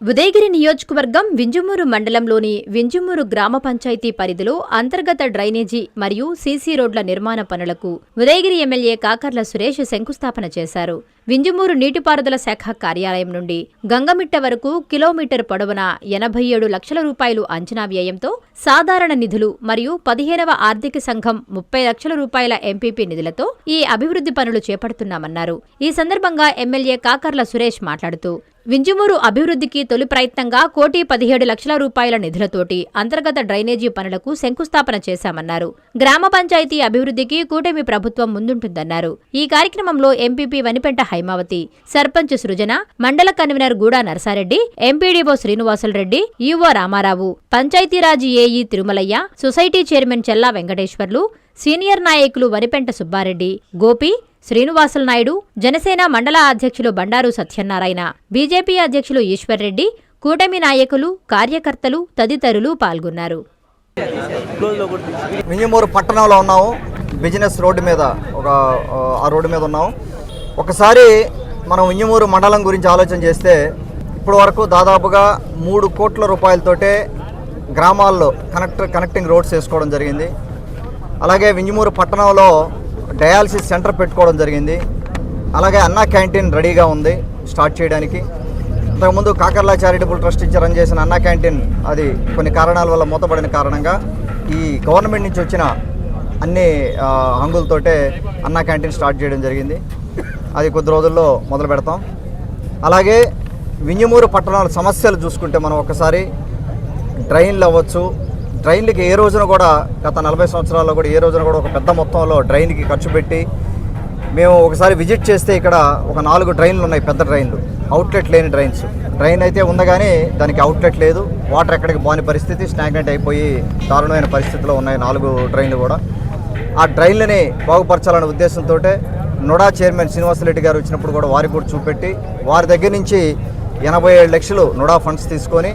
ఉదయగిరి నియోజకవర్గం వింజమూరు మండలంలోని వింజమూరు గ్రామ పంచాయతీ పరిధిలో అంతర్గత డ్రైనేజీ మరియు సీసీ రోడ్ల నిర్మాణ పనులకు ఉదయగిరి ఎమ్మెల్యే కాకర్ల సురేష్ శంకుస్థాపన చేశారు. వింజమూరు నీటిపారుదల శాఖ కార్యాలయం నుండి గంగమిట్ట వరకు కిలోమీటర్ పొడవున ఎనభై ఏడు లక్షల రూపాయలు అంచనా వ్యయంతో సాధారణ నిధులు మరియు పదిహేనవ ఆర్థిక సంఘం ముప్పై లక్షల రూపాయల ఎంపీపీ నిధులతో ఈ అభివృద్ధి పనులు చేపడుతున్నామన్నారు. ఈ సందర్భంగా ఎమ్మెల్యే కాకర్ల సురేష్ మాట్లాడుతూ వింజమూరు అభివృద్ధికి తొలి ప్రయత్నంగా కోటి పదిహేడు లక్షల రూపాయల నిధులతోటి అంతర్గత డ్రైనేజీ పనులకు శంకుస్థాపన చేశామన్నారు. గ్రామ పంచాయతీ అభివృద్ధికి కూటమి ప్రభుత్వం ముందుంటుందన్నారు. ఈ కార్యక్రమంలో ఎంపీపీ వనిపెంట హైమావతి. సర్పంచ్ సృజన మండల convener Gooda Narasareddy MPDO Srinivasulareddy EO Ramarao Panchayati Raj AE Tirumalayya society chairman Chella Venkateswarlu senior నాయకులు వరిపెంట సుబ్బారెడ్డి గోపి శ్రీనివాసుల నాయుడు జనసేన మండల అధ్యక్షులు బండారు సత్యనారాయణ బీజేపీ అధ్యక్షులు ఈశ్వర్రెడ్డి కూటమి నాయకులు కార్యకర్తలు తదితరులు పాల్గొన్నారు. మింజమూరు పట్టణంలో ఉన్నాము. బిజినెస్ రోడ్డు మీద ఒక ఆ రోడ్డు మీద ఉన్నాము. ఒకసారి మనం వింజమూరు మండలం గురించి ఆలోచన చేస్తే ఇప్పటి వరకు దాదాపుగా మూడు కోట్ల రూపాయలతోటే గ్రామాల్లో కనెక్ట్ కనెక్టింగ్ రోడ్స్ వేసుకోవడం జరిగింది. అలాగే వింజమూరు పట్టణంలో డయాలసిస్ సెంటర్ పెట్టుకోవడం జరిగింది. అలాగే అన్నా క్యాంటీన్ రెడీగా ఉంది స్టార్ట్ చేయడానికి. ఇంతకుముందు కాకర్లా చారిటబుల్ ట్రస్ట్ ఇచ్చి రన్ చేసిన అన్నా క్యాంటీన్ అది కొన్ని కారణాల వల్ల మూతపడిన కారణంగా ఈ గవర్నమెంట్ నుంచి వచ్చిన అన్ని హంగులతోటే అన్నా క్యాంటీన్ స్టార్ట్ చేయడం జరిగింది. అది కొద్ది రోజుల్లో మొదలు పెడతాం. అలాగే వింజమూరు పట్టణాల సమస్యలు చూసుకుంటే మనం ఒకసారి డ్రైన్లు అవ్వచ్చు. డ్రైన్లకి ఏ రోజున కూడా గత నలభై సంవత్సరాల్లో కూడా ఏ రోజున కూడా ఒక పెద్ద మొత్తంలో డ్రైన్కి ఖర్చు పెట్టి మేము ఒకసారి విజిట్ చేస్తే ఇక్కడ ఒక నాలుగు డ్రైన్లు ఉన్నాయి పెద్ద డ్రైన్లు. అవుట్లెట్ లేని డ్రైన్స్. డ్రైన్ అయితే ఉంది కానీ దానికి అవుట్లెట్ లేదు. వాటర్ ఎక్కడికి బాని పరిస్థితి స్టాగ్నెంట్ అయిపోయి దారుణమైన పరిస్థితిలో ఉన్నాయి నాలుగు డ్రైన్లు కూడా. ఆ డ్రైన్లని బాగుపరచాలనే ఉద్దేశంతో నుడా చైర్మన్ శ్రీనివాసరెడ్డి గారు వచ్చినప్పుడు కూడా వారికి కూడా చూపెట్టి వారి దగ్గర నుంచి ఎనభై ఏడు లక్షలు నుడా ఫండ్స్ తీసుకొని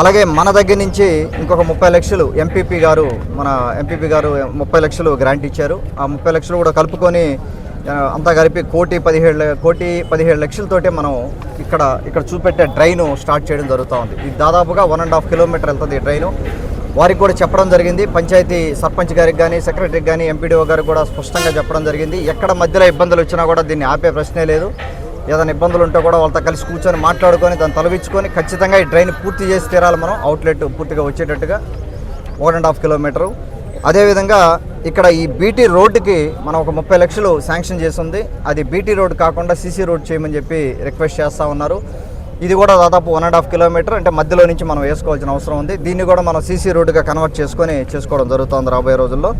అలాగే మన దగ్గర నుంచి ఇంకొక ముప్పై లక్షలు ఎంపీపీ గారు మన ఎంపీపీ గారు ముప్పై లక్షలు గ్రాంట్ ఇచ్చారు. ఆ ముప్పై లక్షలు కూడా కలుపుకొని అంతా కలిపి కోటి పదిహేడు కోటి పదిహేడు లక్షలతోటే మనం ఇక్కడ ఇక్కడ చూపెట్టే డ్రైన్ స్టార్ట్ చేయడం జరుగుతూ ఉంది. ఇది దాదాపుగా వన్ అండ్ హాఫ్ కిలోమీటర్ వెళ్తుంది ఈ డ్రైను. వారికి కూడా చెప్పడం జరిగింది. పంచాయతీ సర్పంచ్ గారికి కానీ సెక్రటరీకి కానీ ఎంపీడీఓ గారికి కూడా స్పష్టంగా చెప్పడం జరిగింది. ఎక్కడ మధ్యలో ఇబ్బందులు వచ్చినా కూడా దీన్ని ఆపే ప్రశ్నే లేదు. ఏదైనా ఇబ్బందులు ఉంటే కూడా వాళ్ళతో కలిసి కూర్చొని మాట్లాడుకొని దాన్ని తొలగించుకొని ఖచ్చితంగా ఈ డ్రైన్ పూర్తి చేసి తీరాలి మనం. అవుట్లెట్ పూర్తిగా వచ్చేటట్టుగా వన్ అండ్ హాఫ్ కిలోమీటరు. అదేవిధంగా ఇక్కడ ఈ బీటీ రోడ్డుకి మనం ఒక ముప్పై లక్షలు శాంక్షన్ చేసింది అది బీటీ రోడ్ కాకుండా సీసీ రోడ్ చేయమని చెప్పి రిక్వెస్ట్ చేస్తూ ఉన్నారు. ఇది కూడా దాదాపు వన్ అండ్ హాఫ్ కిలోమీటర్ అంటే మధ్యలో నుంచి మనం వేసుకోవాల్సిన అవసరం ఉంది. దీన్ని కూడా మనం సీసీ రోడ్డుగా కన్వర్ట్ చేసుకొని చేసుకోవడం జరుగుతుంది రాబోయే రోజుల్లో.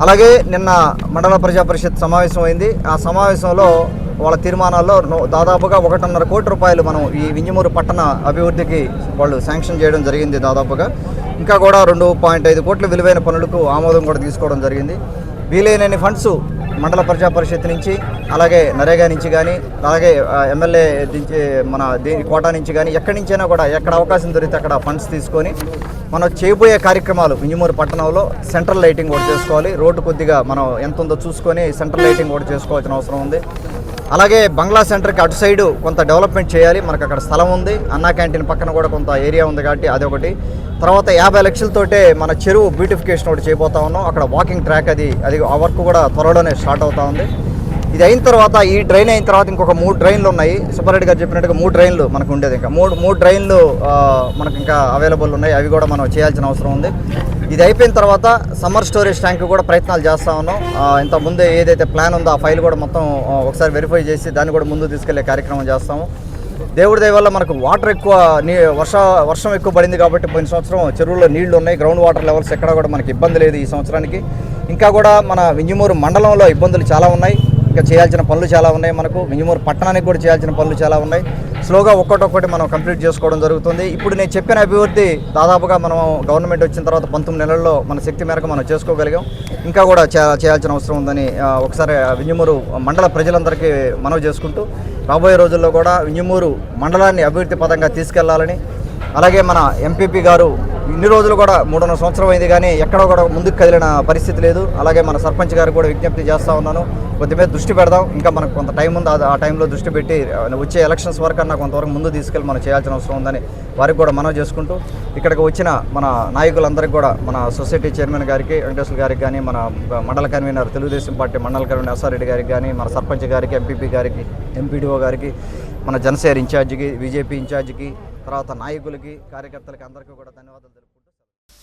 అలాగే నిన్న మండల ప్రజా పరిషత్ సమావేశం అయింది. ఆ సమావేశంలో వాళ్ళ తీర్మానాల్లో నో- దాదాపుగా ఒకటిన్నర కోటి రూపాయలు మనం ఈ వింజమూరు పట్టణ అభివృద్ధికి వాళ్ళు శాంక్షన్ చేయడం జరిగింది దాదాపుగా. ఇంకా కూడా రెండు పాయింట్ ఐదు కోట్ల విలువైన పనులకు ఆమోదం కూడా తీసుకోవడం జరిగింది. వీలైనన్ని ఫండ్స్ మండల ప్రజా పరిషత్ నుంచి అలాగే నరేగా నుంచి కానీ అలాగే ఎమ్మెల్యే నుంచి మన దీని కోటా నుంచి కానీ ఎక్కడి నుంచైనా కూడా ఎక్కడ అవకాశం దొరికితే అక్కడ ఫండ్స్ తీసుకొని మనం చేయబోయే కార్యక్రమాలు వింజమూరు పట్టణంలో సెంట్రల్ లైటింగ్ కూడా చేసుకోవాలి. రోడ్డు కొద్దిగా మనం ఎంత ఉందో చూసుకొని సెంట్రల్ లైటింగ్ కూడా చేసుకోవాల్సిన అవసరం ఉంది. అలాగే బంగ్లా సెంటర్కి అటు సైడు కొంత డెవలప్మెంట్ చేయాలి. మనకు అక్కడ స్థలం ఉంది. అన్నా క్యాంటీన్ పక్కన కూడా కొంత ఏరియా ఉంది కాబట్టి అదొకటి తర్వాత యాభై లక్షలతోటే మన చెరువు బ్యూటిఫికేషన్ ఒకటి చేయబోతా ఉన్నాం. అక్కడ వాకింగ్ ట్రాక్ అది అది ఆ వర్క్ కూడా త్వరలోనే స్టార్ట్ అవుతా ఉంది. ఇది అయిన తర్వాత ఈ డ్రైన్ అయిన తర్వాత ఇంకొక మూడు డ్రైన్లు ఉన్నాయి. సుబ్బారెడ్డి గారు చెప్పినట్టుగా మూడు డ్రైన్లు మనకు ఉండేది ఇంకా. మూడు మూడు డ్రైన్లు మనకి మనకు ఇంకా అవైలబుల్ ఉన్నాయి. అవి కూడా మనం చేయాల్సిన అవసరం ఉంది. ఇది అయిపోయిన తర్వాత సమ్మర్ స్టోరేజ్ ట్యాంక్ కూడా ప్రయత్నాలు చేస్తా ఉన్నాం. ఇంత ముందే ఏదైతే ప్లాన్ ఉందో ఆ ఫైల్ కూడా మొత్తం ఒకసారి వెరిఫై చేసి దాన్ని కూడా ముందు తీసుకెళ్ళే కార్యక్రమం చేస్తాము. దేవుడి దయ వల్ల మనకు వాటర్ ఎక్కువ నీ వర్ష వర్షం ఎక్కువ పడింది కాబట్టి పోయిన సంవత్సరం చెరువుల్లో నీళ్ళు ఉన్నాయి గ్రౌండ్ వాటర్ లెవెల్స్ ఎక్కడ కూడా మనకి ఇబ్బంది లేదు ఈ సంవత్సరానికి. ఇంకా కూడా మన వింజమూరు మండలంలో ఇబ్బందులు చాలా ఉన్నాయి. ఇంకా చేయాల్సిన పనులు చాలా ఉన్నాయి మనకు. వింజమూరు పట్టణానికి కూడా చేయాల్సిన పనులు చాలా ఉన్నాయి. స్లోగా ఒక్కటొక్కటి మనం కంప్లీట్ చేసుకోవడం జరుగుతుంది. ఇప్పుడు నేను చెప్పిన అభివృద్ధి దాదాపుగా మనం గవర్నమెంట్ వచ్చిన తర్వాత పంతొమ్మిది నెలల్లో మన శక్తి మేరకు మనం చేసుకోగలిగాం. ఇంకా కూడా చేయాల్సిన అవసరం ఉందని ఒకసారి వింజమూరు మండల ప్రజలందరికీ మనవి చేసుకుంటూ రాబోయే రోజుల్లో కూడా వింజమూరు మండలాన్ని అభివృద్ధి పదంగా తీసుకెళ్ళాలని అలాగే మన ఎంపీపీ గారు ఇన్ని రోజులు కూడా మూడున్నర సంవత్సరం అయింది కానీ ఎక్కడ కూడా ముందుకు కదిలిన పరిస్థితి లేదు. అలాగే మన సర్పంచ్ గారు కూడా విజ్ఞప్తి చేస్తూ ఉన్నాను. కొద్దిమీద దృష్టి పెడదాం. ఇంకా మనకు కొంత టైం ఉంది. ఆ- ఆ టైంలో దృష్టి పెట్టి వచ్చే ఎలక్షన్స్ వరకు అన్న కొంతవరకు ముందు తీసుకెళ్ళి మనం చేయాల్సిన అవసరం ఉందని వారికి కూడా మనం చేసుకుంటూ ఇక్కడికి వచ్చిన మన నాయకులందరికీ కూడా మన సొసైటీ చైర్మన్ గారికి వెంకటేశ్వర గారికి కానీ మన మండల కన్వీనర్ తెలుగుదేశం పార్టీ మండల కన్వీనర్ ఎస్ఆర్రెడ్డి గారికి కానీ మన సర్పంచ్ గారికి ఎంపీపీ గారికి ఎంపీడీఓ గారికి మన జనసేన ఇన్ఛార్జికి బీజేపీ ఇన్ఛార్జికి తర్వాత నాయకులకి కార్యకర్తలకి అందరికీ కూడా ధన్యవాదాలు తెలుపుకుంటూ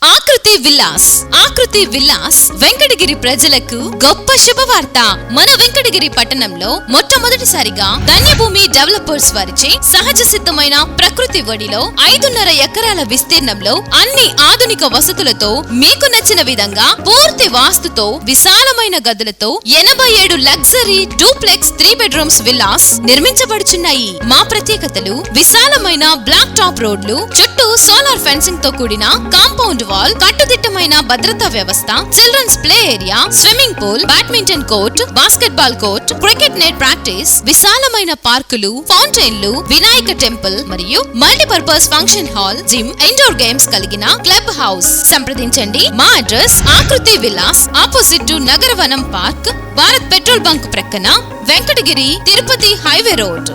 ఆకృతి విల్లాస్ ఆకృతి విల్లాస్ వెంకటగిరి ప్రజలకు గొప్ప శుభవార్త. మన వెంకటగిరి పట్టణంలో మొట్టమొదటిసారిగా ధన్యభూమి డెవలపర్స్ వారిచే సహజ సిద్ధమైన ప్రకృతి ఒడిలో ఐదున్నర ఎకరాల విస్తీర్ణంలో అన్ని ఆధునిక వసతులతో మీకు నచ్చిన విధంగా పూర్తి వాస్తుతో విశాలమైన గదులతో ఎనభై ఏడు luxury duplex three bedrooms villas నిర్మించబడుచున్నాయి. మా ప్రత్యేకతలు విశాలమైన బ్లాక్ టాప్ రోడ్లు చుట్టూ సోలార్ ఫెన్సింగ్తో కూడిన కాంపౌండ్ వాల్ కట్టుదిట్టమైన భద్రతా వ్యవస్థ children's play area swimming pool badminton court basketball court cricket net practice విశాలమైన పార్కులు ఫౌంటైన్లు వినాయక టెంపుల్ మరియు multipurpose function hall gym indoor games కలిగిన క్లబ్ హౌస్ సంప్రదించండి. మా address Akruthi Vilas opposite to Nagaravanam park Bharat petrol bunk ప్రక్కన Venkatagiri Tirupati highway road.